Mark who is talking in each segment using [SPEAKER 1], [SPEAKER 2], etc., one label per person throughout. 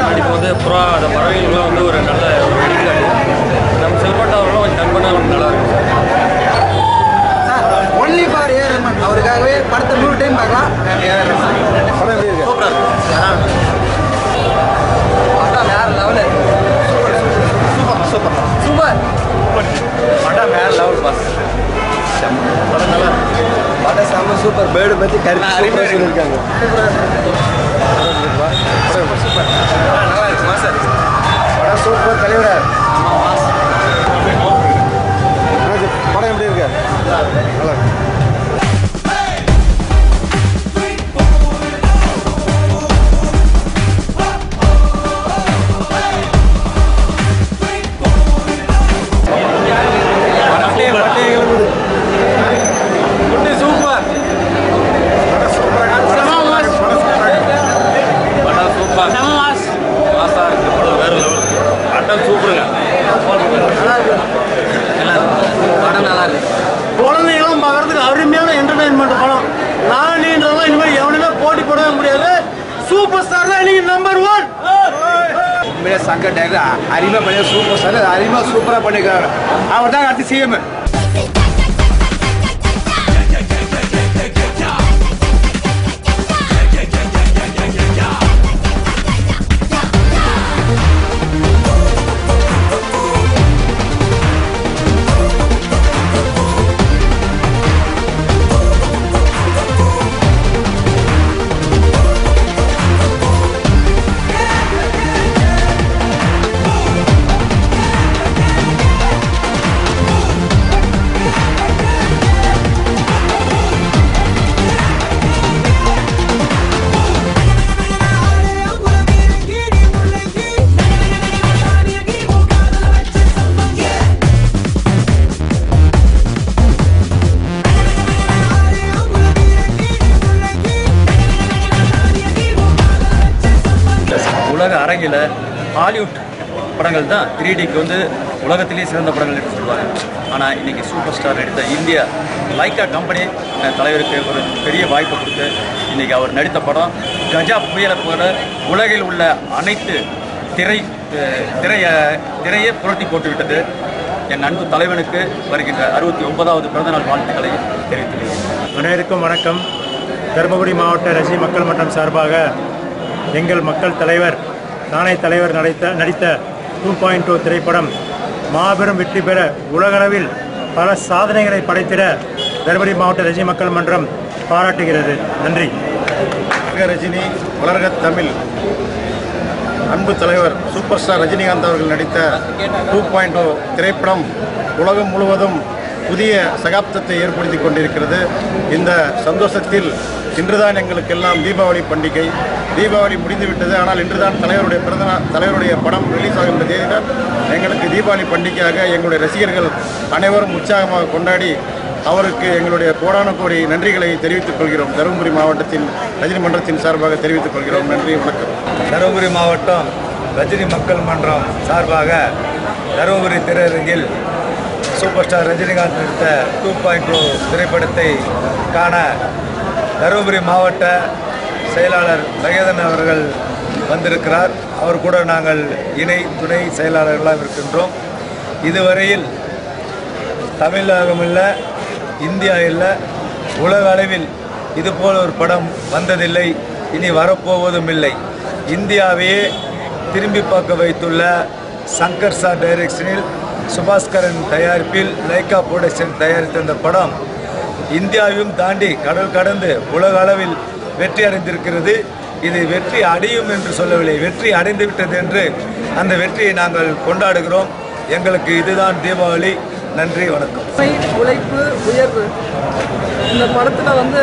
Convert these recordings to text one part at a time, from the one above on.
[SPEAKER 1] நடிப்பு போது புறா அந்த பறவைகளுக்குலாம் வந்து ஒரு நல்ல ஒரு நடிக்கிறாங்க நம்ம செல்பாட்டு அவர்களும் கொஞ்சம் நண்பனாக வந்து நல்லா இருக்கும்
[SPEAKER 2] ஒன்லி ஃபார் ஏர் அவருக்காகவே படத்தை நூறு டைம் பார்க்கலாம் சூப்பராக இருக்கும்
[SPEAKER 3] சூப்பர் தலைவரா. படம் எப்படி இருக்கு?
[SPEAKER 1] சூப்பர்
[SPEAKER 4] ஸ்டார் தான் இன்னைக்கு நம்பர் ஒன்
[SPEAKER 3] உண்மையிலே சங்க டேரக்டர் அருமையாக பண்ணி சூப்பர் ஸ்டார். அருமையாக சூப்பராக பண்ணியிருக்காங்க அவர் தான் அடுத்து சிஎம்
[SPEAKER 1] ஹாலிவுட் படங்கள் தான் த்ரீ டிக்கு வந்து உலகத்திலேயே சிறந்த படங்கள் என்று சொல்லுவாங்க. ஆனால் இன்னைக்கு சூப்பர் ஸ்டார் நடித்த இந்தியா லைக்கா கம்பெனி தலைவருக்கு ஒரு பெரிய வாய்ப்பை கொடுத்து இன்னைக்கு அவர் நடித்த படம் கஜா புயலை போல உலகில் உள்ள அனைத்து திரை திரைய திரையை புரட்டி போட்டுவிட்டது. என் அன்பு தலைவனுக்கு வருகின்ற அறுபத்தி ஒன்பதாவது பிறந்தநாள் வாழ்த்துக்களை தெரிவித்துள்ளேன்
[SPEAKER 4] அனைவருக்கும் வணக்கம். தருமபுரி மாவட்ட ரஜினி மக்கள் மன்றம் சார்பாக எங்கள் மக்கள் தலைவர் நாணய தலைவர் நடித்த நடித்த டூ பாயிண்ட் டூ திரைப்படம் மாபெரும் வெற்றி பெற உலகளவில் பல சாதனைகளை படைத்திட தருமபுரி மாவட்ட ரஜினி மக்கள் மன்றம் பாராட்டுகிறது. நன்றி.
[SPEAKER 3] ரஜினி உலக தமிழ் அன்பு தலைவர் சூப்பர் ஸ்டார் ரஜினிகாந்த் அவர்கள் நடித்த டூ பாயிண்ட் திரைப்படம் உலகம் முழுவதும் புதிய சகாப்தத்தை ஏற்படுத்தி கொண்டிருக்கிறது. இந்த சந்தோஷத்தில் இன்றுதான் எங்களுக்கெல்லாம் தீபாவளி பண்டிகை. தீபாவளி முடிந்துவிட்டது. ஆனால் இன்றுதான் தலைவருடைய பிறந்தநாள் தலைவருடைய படம் ரிலீஸ் ஆகின்ற தேதி எங்களுக்கு தீபாவளி பண்டிகையாக எங்களுடைய ரசிகர்கள் அனைவரும் உற்சாகமாக கொண்டாடி அவருக்கு எங்களுடைய கோடான கோடி நன்றிகளை தெரிவித்துக் கொள்கிறோம். தருமபுரி மாவட்டத்தின் ரஜினி மன்றத்தின் சார்பாக தெரிவித்துக் கொள்கிறோம். நன்றி வணக்கம்.
[SPEAKER 5] தருமபுரி மாவட்டம் ரஜினி மக்கள் மன்றம் சார்பாக தருமபுரி திரையரங்கில் சூப்பர் ஸ்டார் ரஜினிகாந்த் நடித்த டூ பாயிண்ட் டூ திரைப்படத்தை காண தருமபுரி மாவட்ட செயலாளர் மகேதன் அவர்கள் வந்திருக்கிறார். அவர் கூட நாங்கள் இணை துணை செயலாளர்களாக இருக்கின்றோம். இதுவரையில் தமிழகம் இல்லை இந்தியா இல்லை உலக அளவில் இதுபோல் ஒரு படம் வந்ததில்லை இனி வரப்போவதும் இல்லை. இந்தியாவையே திரும்பி பார்க்க வைத்துள்ள சங்கர் சார் டைரக்ஷனில் சுபாஸ்கரன் தயாரிப்பில் லைக்கா புரொடக்ஷன் தயாரித்த இந்த படம் இந்தியாவையும் தாண்டி கடல் கடந்து உலக அளவில் வெற்றி அடைந்திருக்கிறது. இது வெற்றி அடையும் என்று சொல்லவில்லை வெற்றி அடைந்துவிட்டது என்று அந்த வெற்றியை நாங்கள் கொண்டாடுகிறோம். எங்களுக்கு இதுதான் தீபாவளி. நன்றி வணக்கம்.
[SPEAKER 6] உழைப்பு உயர்வு. இந்த படத்தில் வந்து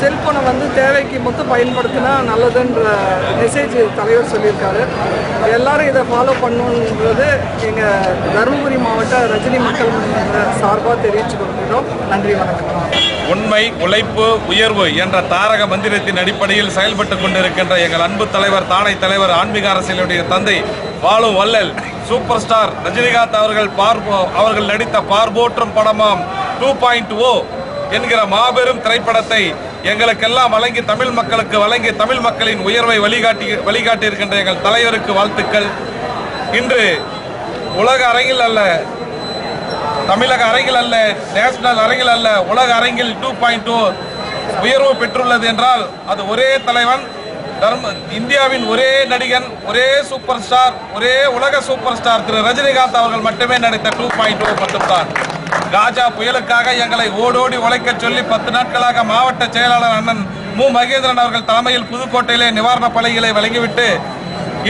[SPEAKER 6] செல்போனை வந்து தேவைக்கு மொத்தம் பயன்படுத்தினா நல்லதுன்ற மெசேஜ் தலைவர் சொல்லியிருக்காரு. எல்லாரும் இதை ஃபாலோ பண்ணணுன்றது எங்கள் தருமபுரி மாவட்ட ரஜினி மக்கள் சார்பாக தெரிவித்து கொடுக்கிறோம் நன்றி வணக்கம்.
[SPEAKER 7] உண்மை உழைப்பு உயர்வு என்ற தாரக மந்திரத்தின் அடிப்படையில் செயல்பட்டு கொண்டிருக்கின்ற எங்கள் அன்பு தலைவர் தானை தலைவர் ஆன்மீக அரசியலுடைய தந்தை வாழு வள்ளல் சூப்பர் ஸ்டார் ரஜினிகாந்த் அவர்கள் பார்போ அவர்கள் நடித்த பார்போற்றும் படமாம் டூ பாயிண்ட் ஓ என்கிற மாபெரும் திரைப்படத்தை எங்களுக்கெல்லாம் வழங்கி தமிழ் மக்களுக்கு வழங்கி தமிழ் மக்களின் உயர்வை வழிகாட்டி வழிகாட்டியிருக்கின்ற எங்கள் தலைவருக்கு வாழ்த்துக்கள். இன்று உலக அரங்கில் அல்ல தமிழக அரங்கில் அல்ல நேஷனல் அரங்கில் அல்ல உலக அரங்கில் டூ பாயிண்ட் டூ உயர்வு பெற்றுள்ளது என்றால் அது ஒரே தலைவன் தர்ம இந்தியாவின் ஒரே நடிகன் ஒரே சூப்பர் ஸ்டார் ஒரே உலக சூப்பர் ஸ்டார் திரு ரஜினிகாந்த் அவர்கள் மட்டுமே நடித்த டூ பாயிண்ட் டூ மட்டும்தான். காஜா புயலுக்காக எங்களை ஓடோடி உழைக்கச் சொல்லி பத்து நாட்களாக மாவட்ட செயலாளர் அண்ணன் மு. மகேந்திரன் அவர்கள் தலைமையில் புதுக்கோட்டையிலே நிவாரணப் பணிகளை வழங்கிவிட்டு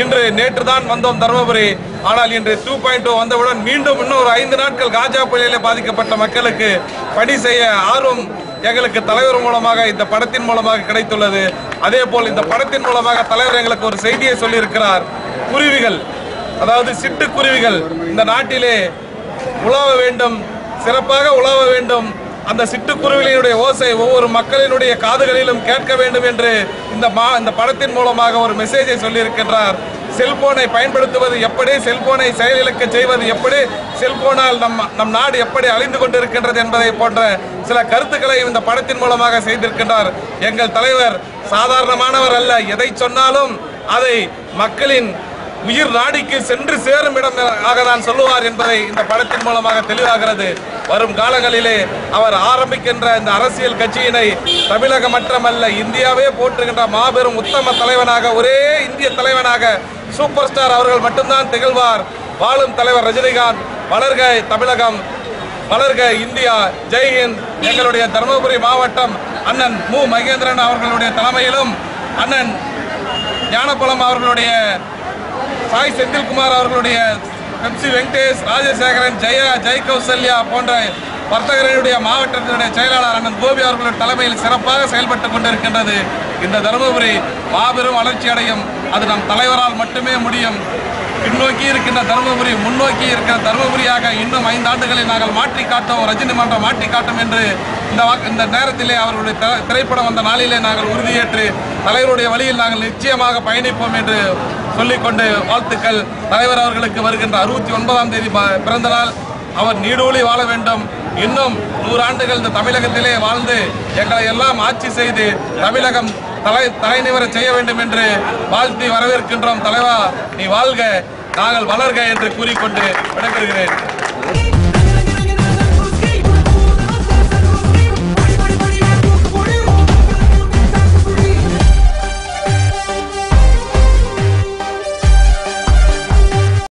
[SPEAKER 7] இன்று நேற்று தான் வந்தோம் தருமபுரி. ஆனால் இன்று டூ பாயிண்ட் டூ வந்தவுடன் மீண்டும் இன்னொரு ஐந்து நாட்கள் காஜா புயலில் பாதிக்கப்பட்ட மக்களுக்கு பணி செய்ய ஆர்வம் எங்களுக்கு தலைவர் மூலமாக இந்த படத்தின் மூலமாக கிடைத்துள்ளது. அதே போல் இந்த படத்தின் மூலமாக தலைவர் எங்களுக்கு ஒரு செய்தியை சொல்லியிருக்கிறார். குருவிகள் அதாவது சிட்டுக்குருவிகள் இந்த நாட்டிலே உலாவ வேண்டும் சிறப்பாக உலாவ வேண்டும் அந்த சிட்டுக்குருவிகளினுடைய ஓசை ஒவ்வொரு மக்களினுடைய காதுகளிலும் கேட்க வேண்டும் என்று இந்த மா இந்த படத்தின் மூலமாக ஒரு மெசேஜை சொல்லியிருக்கின்றார். செல்போனை பயன்படுத்துவது எப்படி? செல்போனை செயலிழக்க செய்வது எப்படி? செல்போனால் நம் நம் நாடு எப்படி அழிந்து கொண்டிருக்கின்றது என்பதை போன்ற சில கருத்துக்களை இந்த படத்தின் மூலமாக செய்திருக்கின்றார். எங்கள் தலைவர் சாதாரணமானவர் அல்ல. எதை சொன்னாலும் அதை மக்களின் உயிர் நாடிக்கு சென்று சேரும் இடம் ஆக நான் சொல்லுவார் என்பதை இந்த படத்தின் மூலமாக தெளிவாகிறது. வரும் காலங்களிலே அவர் ஆரம்பிக்கின்ற இந்த அரசியல் கட்சியினை தமிழகம் மட்டுமல்ல இந்தியாவே போற்றுகின்ற மாபெரும் உத்தம தலைவனாக ஒரே இந்திய தலைவனாக சூப்பர் ஸ்டார் அவர்கள் மட்டும்தான் திகழ்வார். வாழும் தலைவர் ரஜினிகாந்த் வளர்க தமிழகம் வளர்க இந்தியா ஜெய்ஹிந்த் எங்களுடைய தருமபுரி மாவட்டம் அண்ணன் மு. மகேந்திரன் அவர்களுடைய தலைமையிலும் அண்ணன் ஞானபுரம் அவர்களுடைய சாய் செந்தில்குமார் அவர்களுடைய எம்சி வெங்கடேஷ் ராஜசேகரன் ஜெயா ஜெய் கௌசல்யா போன்ற வர்த்தகர்களுடைய மாவட்டத்தினுடைய செயலாளர் அண்ணன் கோபி அவர்களுடைய தலைமையில் சிறப்பாக செயல்பட்டு கொண்டிருக்கின்றது. இந்த தருமபுரி மாபெரும் வளர்ச்சி அடையும் அது நம் தலைவரால் மட்டுமே முடியும். பின்னோக்கி இருக்கின்ற தருமபுரி முன்னோக்கி இருக்கிற தருமபுரியாக இன்னும் ஐந்து ஆண்டுகளில் நாங்கள் மாற்றி காட்டோம் ரஜினி மன்றம் மாற்றி காட்டும் என்று இந்த இந்த நேரத்திலே அவர்களுடைய திரைப்படம் வந்த நாளிலே நாங்கள் உறுதியேற்று தலைவருடைய வழியில் நாங்கள் நிச்சயமாக பயணிப்போம் என்று சொல்லிக்கொண்டு வாழ்த்துக்கள். தலைவர் அவர்களுக்கு வருகின்ற அறுபத்தி ஒன்பதாம் தேதி பிறந்த நாள் அவர் நீடூழி வாழ வேண்டும். இன்னும் நூறாண்டுகள் இந்த தமிழகத்திலே வாழ்ந்து எங்களை எல்லாம் ஆட்சி செய்து தமிழகம் தலை தலைநிவர செய்ய வேண்டும் என்று வாழ்த்தி வரவேற்கின்றோம். தலைவா நீ வாழ்க. நாங்கள் வளர்க என்று கூறிக்கொண்டு விடைபெறுகிறேன்.